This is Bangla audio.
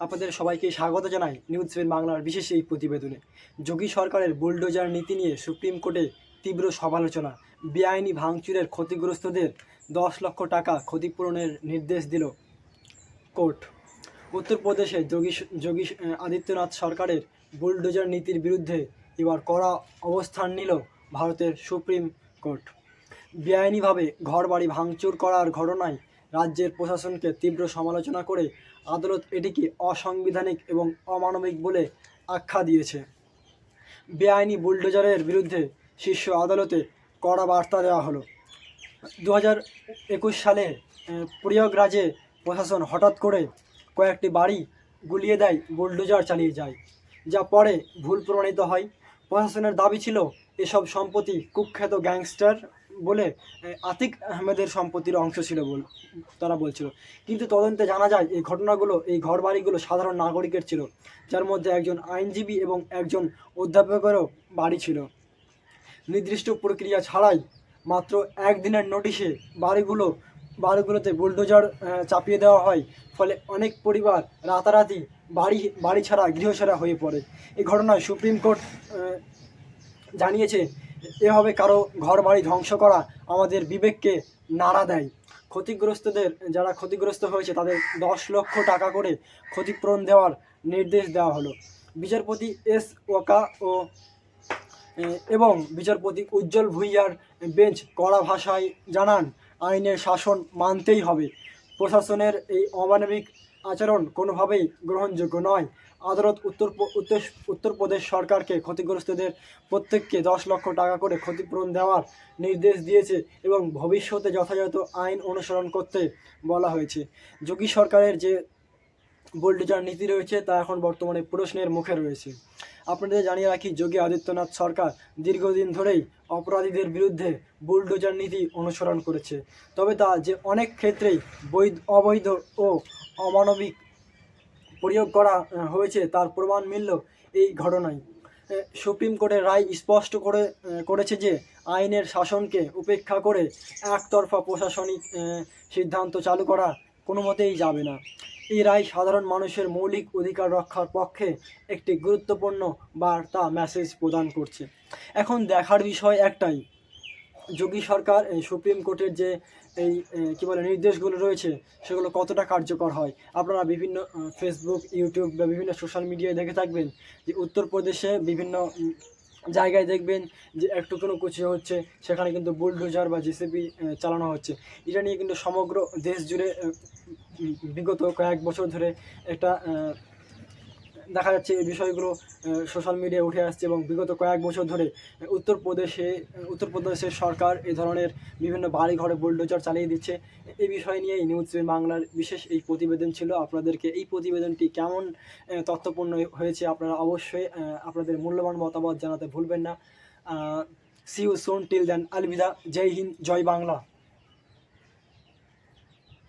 আপনাদের সবাইকে স্বাগত জানাই নিউজ সেভেন বাংলার বিশেষ এই প্রতিবেদনে। যোগী সরকারের বুলডোজার নীতি নিয়ে সুপ্রিম কোর্টে তীব্র সমালোচনা। বেআইনি ভাঙচুরের ক্ষতিগ্রস্তদের দশ লক্ষ টাকা ক্ষতিপূরণের নির্দেশ দিল কোর্ট। উত্তরপ্রদেশে যোগী যোগী আদিত্যনাথ সরকারের বুলডোজার নীতির বিরুদ্ধে এবার কড়া অবস্থান নিল ভারতের সুপ্রিম কোর্ট। বেআইনিভাবে ঘরবাড়ি ভাঙচুর করার ঘটনায় রাজ্যের প্রশাসনকে তীব্র সমালোচনা করে আদালত এটিকে অসাংবিধানিক এবং অমানবিক বলে আখ্যা দিয়েছে। বেআইনি বুলডোজারের বিরুদ্ধে শীর্ষ আদালতে কড়া বার্তা দেওয়া হলো। দু একুশ সালে প্রয়াগরাজে প্রশাসন হঠাৎ করে কয়েকটি বাড়ি গুলিয়ে দেয়, বুলডোজার চালিয়ে যায়, যা পরে ভুল প্রমাণিত হয়। প্রশাসনের দাবি ছিল, এসব সম্পত্তি কুখ্যাত গ্যাংস্টার বলে আতিক আহমেদের সম্পত্তির অংশ ছিল বল, তারা বলছিল। কিন্তু তদন্তে জানা যায়, এই ঘটনাগুলো, এই ঘরবাড়িগুলো সাধারণ নাগরিকের ছিল, যার মধ্যে একজন আইনজীবী এবং একজন অধ্যাপকেরও বাড়ি ছিল। নির্দিষ্ট প্রক্রিয়া ছাড়াই মাত্র একদিনের নোটিশে বাড়িগুলো, বাড়িগুলোতে বুলডোজার চাপিয়ে দেওয়া হয়। ফলে অনেক পরিবার রাতারাতি বাড়ি বাড়ি ছাড়া গৃহ ছাড়া হয়ে পড়ে। এই ঘটনায় সুপ্রিম কোর্ট জানিয়েছে এভাবে কারও ঘর বাড়ি ধ্বংস করা আমাদের বিবেককে নাড়া দেয়। ক্ষতিগ্রস্তদের, যারা ক্ষতিগ্রস্ত হয়েছে, তাদের দশ লক্ষ টাকা করে ক্ষতিপূরণ দেওয়ার নির্দেশ দেওয়া হলো। বিচারপতি এস ওকা ও এবং বিচারপতি উজ্জ্বল ভুইয়ার বেঞ্চ কড়া ভাষায় জানান, আইনের শাসন মানতেই হবে। প্রশাসনের এই অমানবিক আচরণ কোনোভাবেই গ্রহণযোগ্য নয়। আদালত উত্তর উত্তর উত্তরপ্রদেশ সরকারকে ক্ষতিগ্রস্তদের প্রত্যেককে দশ লক্ষ টাকা করে ক্ষতিপূরণ দেওয়ার নির্দেশ দিয়েছে এবং ভবিষ্যতে যথাযথ আইন অনুসরণ করতে বলা হয়েছে। যোগী সরকারের যে বুলডোজার নীতি রয়েছে তা এখন বর্তমানে প্রশ্নের মুখে রয়েছে। আপনাদের জানিয়ে রাখি, যোগী আদিত্যনাথ সরকার দীর্ঘদিন ধরেই অপরাধীদের বিরুদ্ধে বুলডোজার নীতি অনুসরণ করেছে। তবে তা যে অনেক ক্ষেত্রেই বৈধ, অবৈধ ও অমানবিক প্রয়োগ করা হয়েছে তার প্রমাণ মিলল এই ঘটনায়। সুপ্রিম কোর্টের রায় স্পষ্ট করে করেছে যে আইনের শাসনকে উপেক্ষা করে একতরফা প্রশাসনিক সিদ্ধান্ত চালু করা কোনো মতেই যাবে না। এই রায় সাধারণ মানুষের মৌলিক অধিকার রক্ষার পক্ষে একটি গুরুত্বপূর্ণ বার্তা মেসেজ প্রদান করছে। এখন দেখার বিষয় একটাই, যোগী সরকার সুপ্রিম কোর্টের যে এই কী বলে, নির্দেশগুলো রয়েছে, সেগুলো কতটা কার্যকর হয়? আপনারা বিভিন্ন ফেসবুক ইউটিউব বা বিভিন্ন সোশ্যাল মিডিয়ায় দেখে থাকবেন যে উত্তরপ্রদেশে বিভিন্ন জায়গায় দেখবেন যে একটু কোনো কিছু হচ্ছে, সেখানে কিন্তু বুলডোজার বা জেসিপি চালানো হচ্ছে। এটা নিয়ে কিন্তু সমগ্র দেশ জুড়ে বিগত কয়েক বছর ধরে একটা দেখা যাচ্ছে এই বিষয়গুলো সোশ্যাল মিডিয়ায় উঠে আসছে এবং বিগত কয়েক বছর ধরে উত্তরপ্রদেশে উত্তরপ্রদেশের সরকার এই ধরনের বিভিন্ন বাড়ি ঘরে বুলডোজার চালিয়ে দিচ্ছে। এই বিষয় নিয়ে নিউজ বাংলার বিশেষ এই প্রতিবেদন ছিল। আপনাদেরকে এই প্রতিবেদনটি কেমন তথ্যপূর্ণ হয়েছে আপনারা অবশ্যই আপনাদের মূল্যবান মতামত জানাতে ভুলবেন না। See you soon till then Alvida, জয় হিন্দ, জয় বাংলা।